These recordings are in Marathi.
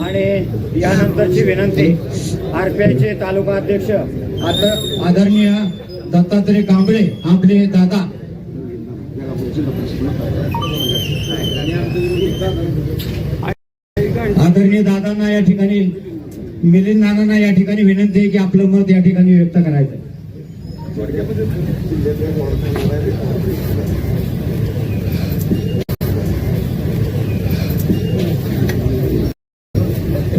आणि यानंतरची विनंती आर पी आयचे तालुका अध्यक्ष आदरणीय दत्तात्रय कांबळे आपले दादा. आदरणीय दादांना या ठिकाणी मिलिंद नानांना या ठिकाणी विनंती आहे की आपलं मत या ठिकाणी व्यक्त करायचं.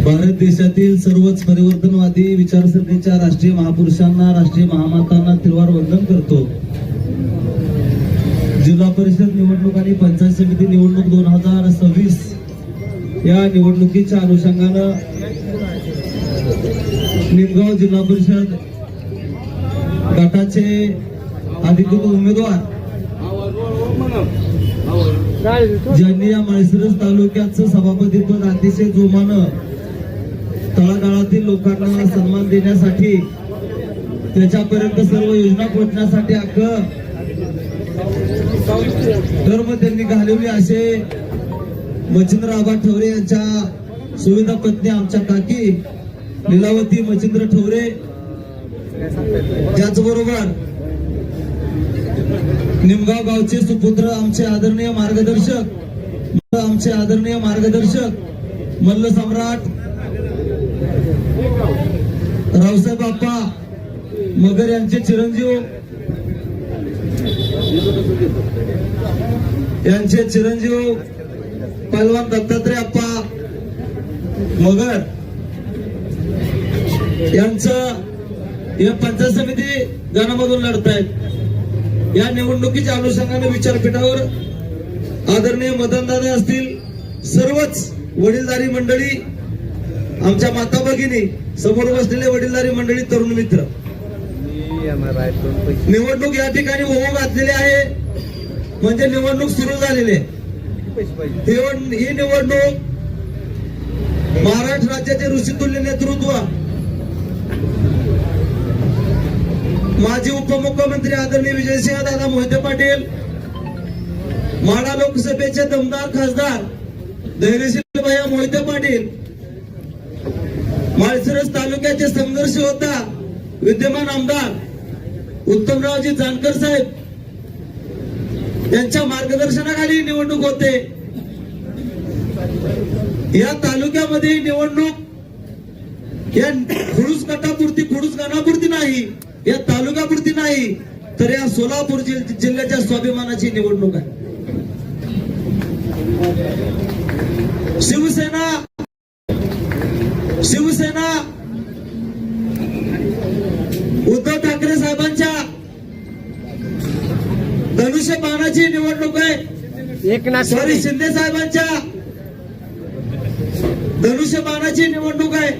भारत देशातील सर्वच परिवर्तनवादी विचारसरणीच्या राष्ट्रीय महापुरुषांना राष्ट्रीय महामातांना तिरवार वंदन करतो. जिल्हा परिषद निवडणूक आणि पंचायत समिती निवडणूक दोन हजार सव्वीस या निवडणुकीच्या अनुषंगानं निमगाव जिल्हा परिषद गटाचे अधिकृत उमेदवार ज्यांनी या माळशिरस तालुक्याचं सभापतित्व अतिशय जोमानं तळागाळातील लोकांना सन्मान देण्यासाठी त्याच्यापर्यंत सर्व योजना पोहोचण्यासाठी अख्खं धर्म त्यांनी घालवली असे मच्छिंद्र आबा ठवरे यांच्या सुविधा पत्नी आमच्या काकी लीलावती मच्छिंद्र ठवरे. त्याचबरोबर निमगाव गावचे सुपुत्र आमचे आदरणीय मार्गदर्शक आमचे आदरणीय मार्गदर्शक मल्ल सम्राट रावसाहेब बाप्पा मगर यांचे चिरंजीव यांचे चिरंजीव पहलवान दत्तात्रय अप्पा मगर यांचं या पंचायत समिती गणामधून लढतायत. या निवडणुकीच्या अनुषंगाने विचारपीठावर आदरणीय मदनदादा असतील सर्वच वडीलधारी मंडळी आमच्या माता भगिनी समोर बसलेले वडीलधारी मंडळी तरुण मित्र. निवडणूक या ठिकाणी होऊ घातलेली आहे. म्हणजे निवडणूक सुरू झालेली आहे. ही निवडणूक महाराष्ट्र राज्याचे ऋषितुल्य नेतृत्व माजी उपमुख्यमंत्री आदरणीय विजयसिंह दादा मोहिते पाटील माडा लोकसभेचे दमदार खासदार धैर्यशील भैया मोहिते पाटील माळशिरस तालुक्याचे संघर्ष होता. विद्यमान आमदार उत्तमरावजी जानकर साहेब यांच्या मार्गदर्शनाखाली निवडणूक होते. या तालुक्यामध्ये निवडणूक या खुडूस गटापुरती खुडूस गणापुरती नाही या तालुक्यापुरती नाही तर या सोलापूर जिल्ह्याच्या स्वाभिमानाची निवडणूक आहे. शिवसेना शिवसेना उद्धव ठाकरे साहेबांच्या धनुष्य बाणाची निवडणूक आहे. एकनाथ सॉरी शिंदे साहेबांच्या धनुष्य बाणाची निवडणूक आहे.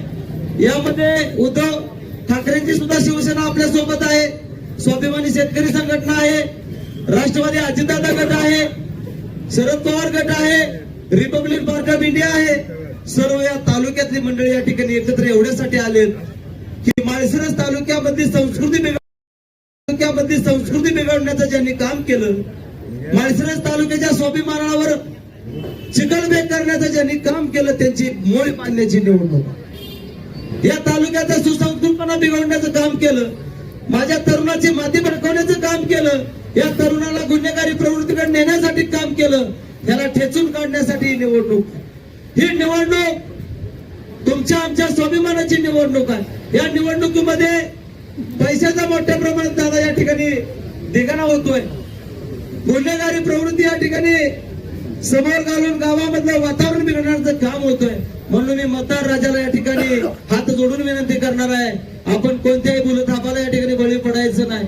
यामध्ये उद्धव ठाकरेंची सुद्धा शिवसेना आपल्यासोबत आहे. स्वाभिमानी शेतकरी संघटना आहे. राष्ट्रवादी अजितदादा गट आहे. शरद पवार गट आहे. रिपब्लिक पार्टी ऑफ इंडिया आहे. सर्व या तालुक्यातली मंडळी या ठिकाणी एकत्र एवढ्यासाठी आलेत की माळशिरस तालुक्यामधली संस्कृती बिघड तालुक्यामधली संस्कृती बिघडण्याचं ज्यांनी काम केलं माळशिरस तालुक्याच्या स्वाभिमानावर चिकलबेग करण्याचं ज्यांनी काम केलं त्यांची मोळी पाडण्याची निवडणूक. या तालुक्याचा सुसंस्कृतपणा बिघडण्याचं काम केलं माझ्या तरुणाची माती भडकवण्याचं काम केलं या तरुणाला गुन्हेगारी प्रवृत्तीकडे नेण्यासाठी काम केलं त्याला ठेचून काढण्यासाठी निवडणूक ही निवडणूक तुमच्या आमच्या स्वाभिमानाची निवडणूक आहे. या निवडणुकीमध्ये पैशाचा मोठ्या प्रमाणात दादा या ठिकाणी दिगाणा होतोय. गुन्हेगारी प्रवृत्ती या ठिकाणी समोर घालून गावामधलं वातावरण बिघडण्याचं काम होतोय. म्हणून मी मतदार राजाला या ठिकाणी हात जोडून विनंती करणार आहे. आपण कोणत्याही भूलथापाला या ठिकाणी बळी पडायचं नाही.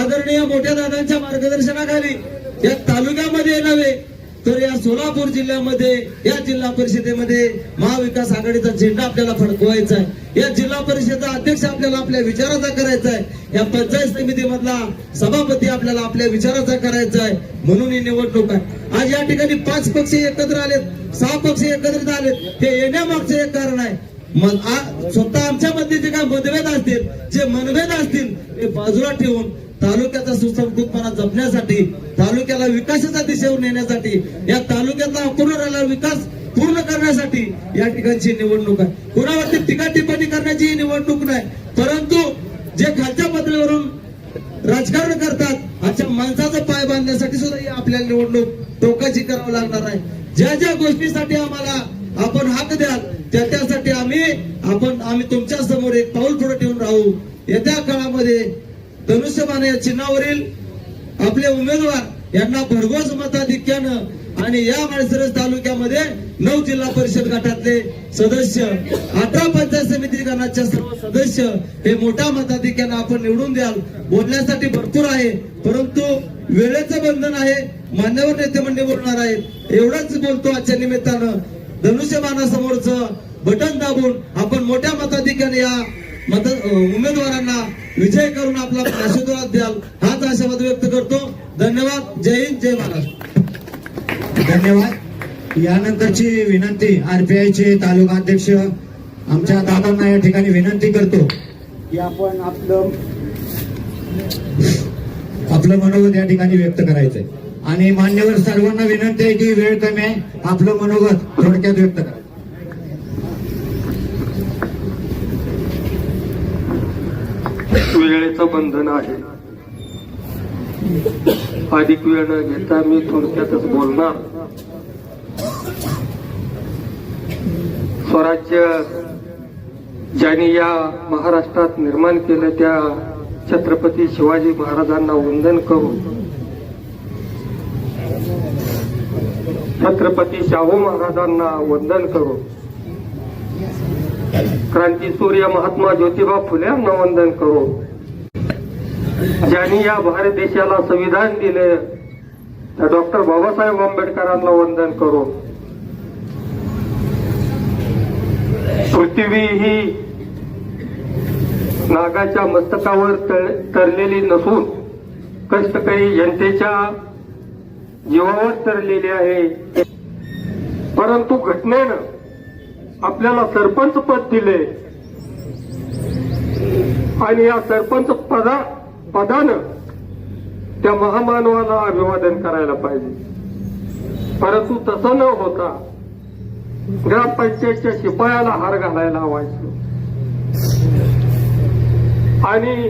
आदरणीय मोठ्या दादांच्या मार्गदर्शनाखाली या तालुक्यामध्ये नव्हे तर या सोलापूर जिल्ह्यामध्ये या जिल्हा परिषदेमध्ये महाविकास आघाडीचा झेंडा आपल्याला फडकवायचा आहे. या जिल्हा परिषदेचा अध्यक्ष आपल्याला आपल्या विचाराचा करायचा आहे. या पंचायत समितीमधला सभापती आपल्याला आपल्या विचाराचा करायचा आहे. म्हणून ही निवडणूक आहे. आज या ठिकाणी पाच पक्ष एकत्र आलेत. सहा पक्ष एकत्रित आलेत. हे येण्यामागचं एक कारण आहे. स्वतः आमच्यामध्ये जे काय मतभेद असतील जे मनभेद असतील ते बाजूला ठेवून तालुक्याचा सुसंस्कृतपणा जपण्यासाठी तालुक्याला विकासाच्या दिशेवर नेण्यासाठी या तालुक्यातला अपूर्ण राहिला विकास पूर्ण करण्यासाठी या ठिकाणची निवडणूक आहे. कुणावरती टीका टिप्पणी करण्याची ही निवडणूक नाही परंतु जे खालच्या पातळीवरून राजकारण करतात अशा माणसाचा पाय बांधण्यासाठी सुद्धा ही आपल्याला निवडणूक टोकाची करावं लागणार आहे. ज्या ज्या गोष्टीसाठी आम्हाला आपण हाक द्याल त्या त्यासाठी आम्ही आपण आम्ही तुमच्यासमोर एक पाऊल पुढे ठेवून राहू. येत्या काळामध्ये धनुष्यबाण या चिन्हावरील आपले उमेदवार यांना भरघोस मताधिक्यानं आणि या माळशिरस तालुक्यामध्ये नऊ जिल्हा परिषद गटातले सदस्य अठरा पंचायत समिती गणाच्या सर्व सदस्य हे मोठ्या मताधिक्यानं आपण निवडून द्याल बोलण्यासाठी भरपूर आहे. परंतु वेळेचं बंधन आहे मान्यवर नेते मंडळी बोलणार आहेत. एवढंच बोलतो आजच्या निमित्तानं. धनुष्यबाणासमोरचं बटन दाबून आपण मोठ्या मताधिक्याने या मत उमेदवारांना विजय करून आपला आशीर्वाद द्याल हाच आशावाद व्यक्त करतो. धन्यवाद. जय हिंद जय महाराष्ट्र. धन्यवाद. यानंतरची विनंती आरपीआयचे तालुका अध्यक्ष आमच्या दादांना या ठिकाणी विनंती करतो. की आपण आपलं आपलं मनोगत या ठिकाणी व्यक्त करायचंय. आणि मान्यवर सर्वांना विनंती आहे की वेळ कमी आहे. आपलं मनोगत थोडक्यात व्यक्त करा. वेळेचं बंधन आहे. अधिक वेळ न घेता मी थोडक्यातच बोलणार. स्वराज्य ज्यांनी या महाराष्ट्रात निर्माण केलं त्या छत्रपती शिवाजी महाराजांना वंदन करू छत्रपती शाहू महाराजांना वंदन करू क्रांती सूर्य महात्मा ज्योतिबा फुले यांना वंदन करू ज्यांनी या भारत देशाला संविधान दिले त्या डॉक्टर बाबासाहेब आंबेडकरांना वंदन करू पृथ्वी ही नागाच्या मस्तकावर तळ- तरलेली नसून कष्टकरी जनतेच्या जीवावर तरलेली आहे. परंतु घटनेनं आपल्याला सरपंच पद दिले. आणि या सरपंच पदा पदानं त्या महामानवाला अभिवादन करायला पाहिजे. परंतु तसं न होता ग्रामपंचायतच्या शिपायाला हार घालायला हवायचं. आणि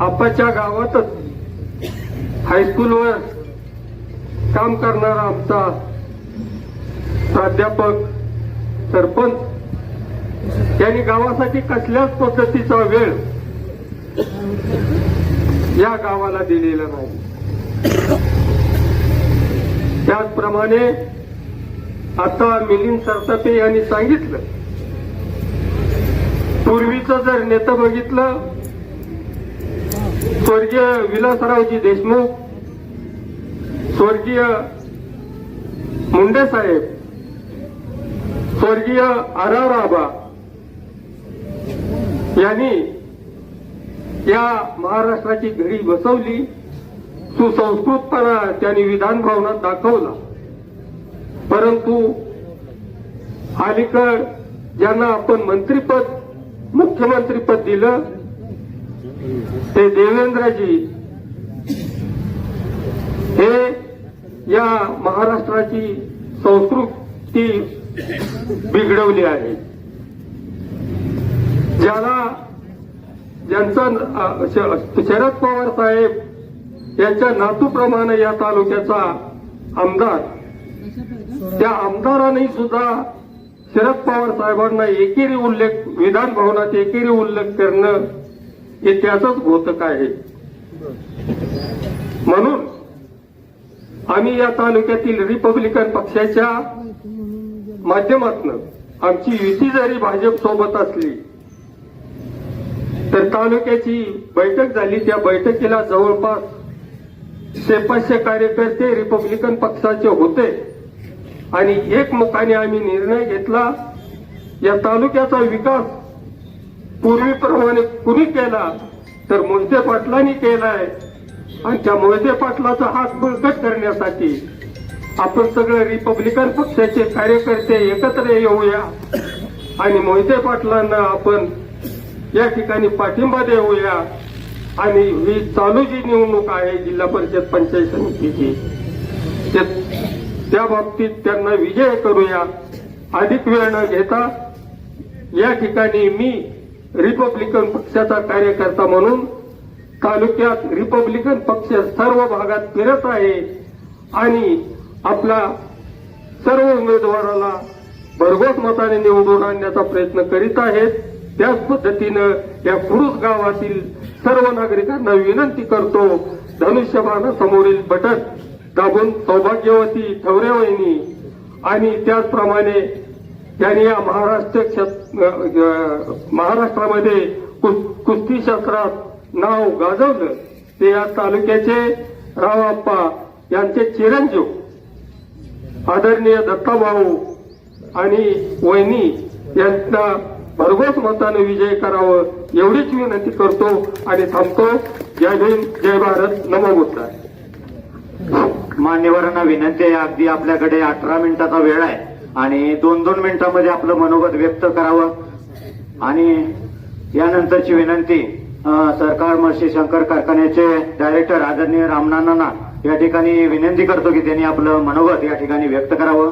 आपाच्या गावातच हायस्कूलवर काम करणारा आमचा प्राध्यापक सरपंच यांनी गावासाठी कसल्याच पद्धतीचा वेळ या गावाला दिलेलं नाही. त्याचप्रमाणे आता मिलिंद सरतापे यांनी सांगितलं पूर्वीचं जर नेतं बघितलं स्वर्गीय विलासरावजी देशमुख स्वर्गीय मुंडे साहेब स्वर्गीय आर आर आबा यांनी या महाराष्ट्राची घडी बसवली सुसंस्कृतपणा त्यांनी विधान भवनात दाखवला. परंतु अलीकड ज्यांना आपण मंत्रीपद मुख्यमंत्रीपद दिलं ते देवेंद्रजी. हे या महाराष्ट्राची संस्कृती बिघडवली आहे. ज्याला ज्यांचा श- शरद पवार साहेब यांच्या नातूप्रमाणे या तालुक्याचा आमदार. त्या आमदारांनी सुद्धा शरद पवार साहेबांना एकेरी उल्लेख विधान भवनात एकेरी उल्लेख करणं हे त्याचंच घोतक आहे. म्हणून आम्ही या तालुक्यातील रिपब्लिकन पक्षाच्या माध्यमातून आमची युती जरी भाजप सोबत असली तर तालुक्याची बैठक झाली. त्या बैठकीला जवळपास शे कार्यकर्ते रिपब्लिकन पक्षाचे होते. आणि एकमुखाने आम्ही निर्णय घेतला. या तालुक्याचा विकास पूर्वीप्रमाणे कुणी केला तर मोहिते पाटलांनी केलाय. आणि त्या मोहिते पाटलाचा हात बळकट करण्यासाठी आपण सगळे रिपब्लिकन पक्षाचे कार्यकर्ते एकत्र येऊया. आणि मोहिते पाटलांना आपण या ठिकाणी पाठिंबा देऊया. आणि ही चालू जी निवडणूक आहे जिल्हा परिषद पंचायत समितीची त्या बाबतीत त्यांना विजय करूया. अधिक वेळ न घेता या ठिकाणी मी रिपब्लिकन पक्षाचा कार्यकर्ता म्हणून तालुक्यात रिपब्लिकन पक्ष सर्व भागात फिरत आहे आणि आपला सर्व उमेदवाराला भरघोस मताने निवडून आणण्याचा प्रयत्न करीत आहेत. त्याच पद्धतीनं या कुरुस गावातील सर्व नागरिकांना विनंती करतो धनुष्यबाणासमोरील बटन दाबून सौभाग्यवती ठवरे वहिनी. आणि त्याचप्रमाणे त्यांनी या महाराष्ट्र महाराष्ट्रामध्ये कुस्ती शास्त्रात नाव गाजवलं. ते या तालुक्याचे रावप्पा यांचे चिरंजीव आदरणीय दत्ताभाऊ आणि वहिनी यांना भरघोस मताने विजय करावं एवढीच विनंती करतो आणि थांबतो. जय भीम जय भारत. नमो बुद्धाय मान्यवरांना विनंती आहे अगदी आपल्याकडे अठरा मिनिटाचा वेळ आहे आणि दोन दोन मिनिटांमध्ये आपलं मनोगत व्यक्त करावं. आणि यानंतरची विनंती अं, सरकार महर्षी शंकर कारखान्याचे डायरेक्टर आदरणीय रामनानांना या ठिकाणी विनंती करतो की त्यांनी आपलं मनोगत या ठिकाणी व्यक्त करावं.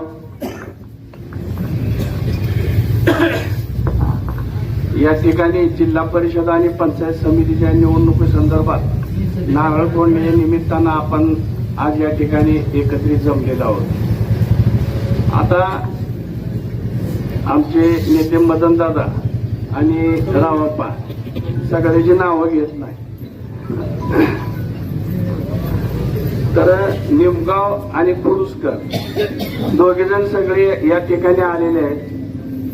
या ठिकाणी जिल्हा परिषद आणि पंचायत समितीच्या निवडणुकीसंदर्भात नारळ फोडण्याच्या निमित्तानं आपण आज या ठिकाणी एकत्रित जमलेलो आहोत. आता आमचे नेते मदनदादा आणि रावप्पा सगळ्याची नावं घेत नाही तर निमगाव आणि कुरुसकर दोघे जण सगळे या ठिकाणी आलेले आहेत.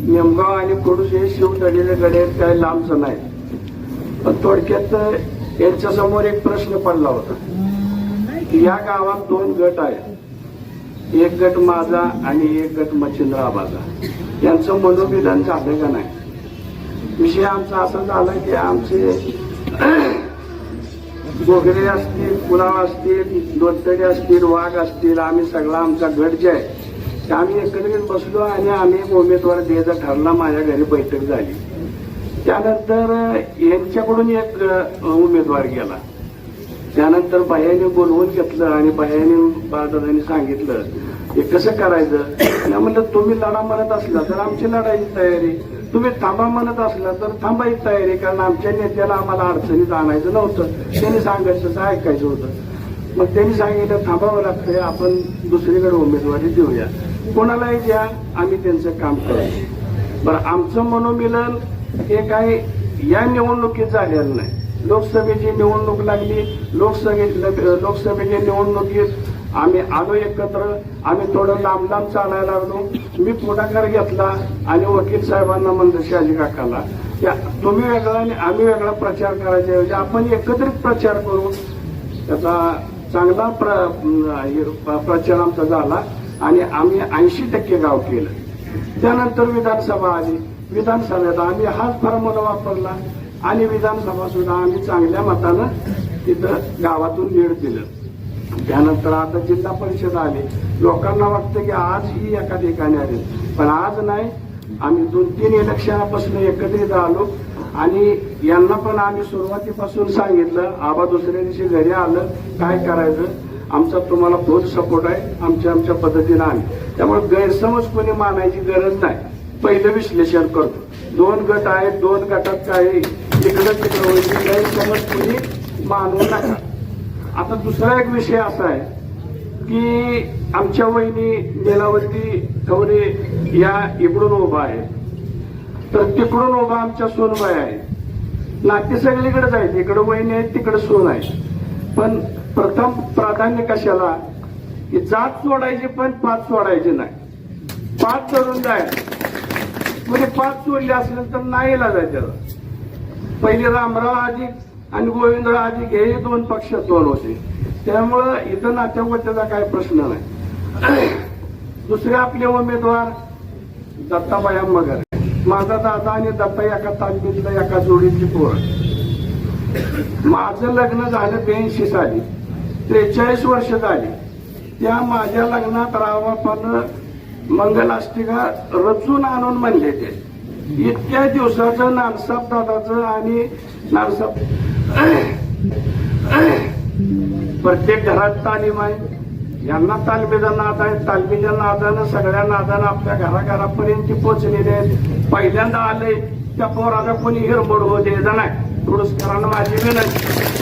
निमगाव आणि कुडूस हे शिवतळलेले गडे आहेत, काही लांबचं नाही. पण थोडक्यात यांच्या समोर एक प्रश्न पडला होता. या गावात दोन गट आहेत. एक गट माझा आणि एक गट मच्छिंद्र आबाचा यांचं मनोविधान झालं का नाही? विषय आमचा असा झाला की आमचे गोगरे असतील कुणाव असतील दोतडे असतील वाघ असतील आम्ही सगळा आमचा गट जे आहे आम्ही एकत्रित बसलो आणि आम्ही एक उमेदवार द्यायचा ठरला माझ्या घरी बैठक झाली. त्यानंतर यांच्याकडून एक उमेदवार गेला. त्यानंतर बाह्याने बोलवून घेतलं आणि बाह्याने बाळदादांनी सांगितलं हे कसं करायचं? आणि म्हणलं तुम्ही लढा म्हणत असला तर आमची लढायची तयारी. तुम्ही थांबा म्हणत असला तर थांबायची तयारी कारण आमच्या नेत्याला आम्हाला अडचणीत आणायचं नव्हतं. त्यांनी सांगायचं तसं ऐकायचं होतं. मग त्यांनी सांगितलं थांबावं लागतंय आपण दुसरीकडे उमेदवारी देऊया. कोणालाही द्या आम्ही त्यांचं काम करू बरं आमचं मनोमिलन हे काही या निवडणुकीत झालेलं नाही. लोकसभेची निवडणूक लागली. लोकसभे लोकसभेच्या निवडणुकीत आम्ही आलो एकत्र. आम्ही थोडं लांब लांब चालायला लागलो. मी पुढाकार घेतला आणि वकील साहेबांना म्हणलं शहाजी काकाला की तुम्ही वेगळा आणि आम्ही वेगळा प्रचार करायच्या ऐवजी आपण एकत्रित प्रचार करू. त्याचा चांगला प्र हे प्रचार आमचा झाला. आणि आम्ही ऐंशी टक्के गाव केलं. त्यानंतर विधानसभा आली. विधानसभेत आम्ही हाच फॉर्म्युला वापरला. आणि विधानसभा सुद्धा आम्ही चांगल्या मतानं तिथं गावातून लीड दिलं. त्यानंतर आता जिल्हा परिषद आली. लोकांना वाटतं की आज ही एका ठिकाणी आली. पण आज नाही. आम्ही दोन तीन इलेक्शनापासून एकत्रित आलो. आणि यांना पण आम्ही सुरुवातीपासून सांगितलं आबा दुसऱ्या दिवशी घरी आलं. काय करायचं? आमचा तुम्हाला फुल सपोर्ट आहे. आमच्या आमच्या पद्धतीनं आम्ही. त्यामुळे गैरसमज कोणी मानायची गरज नाही. पहिलं विश्लेषण करतो. दोन गट आहेत दोन गटात काय इकडं तिकडं गैरसमज कोणी मानू नका. आता दुसरा एक विषय असा आहे की आमच्या वहिनी लीलावती ठवरे या इकडून उभा आहे. तर तिकडून उभा आमच्या सोनबाई आहे. नाते सगळीकडेच आहेत इकडं वहिनी आहेत तिकडं सोन आहे. पण प्रथम प्राधान्य कशाला? की जात सोडायची पण पाच सोडायची नाही. पाच सोडून जाय. म्हणजे पाच सोडले असेल तर नाही इलाज त्याला. पहिले रामराव अधिक आणि गोविंदराव अधिक हे दोन पक्ष दोन होते. त्यामुळं इथं नात्यागोत्याचा काही प्रश्न नाही. दुसरे आपले उमेदवार दत्ताबाया मगर माझा दादा आणि दत्ता एका तालमीतलं एका जोडीची पोर. माझं लग्न झालं ब्याऐंशी साली. त्रेचाळीस वर्ष झाली. त्या माझ्या लग्नात रावापानं मंगलाष्टिका रचून आणून म्हणले ते. इतक्या दिवसाचं नानसाब दादाचं आणि नानसाब प्रत्येक घरात तालीम आहे. यांना तालमीचा नाद आहे तालमीच्या नादानं सगळ्या नादानं आपल्या घराघरापर्यंत पोचलेले आहेत. पहिल्यांदा आले त्या पोराला कोणी हिरमड होऊ द्यायचा नाही दुरुस्करांना माझी विनंती.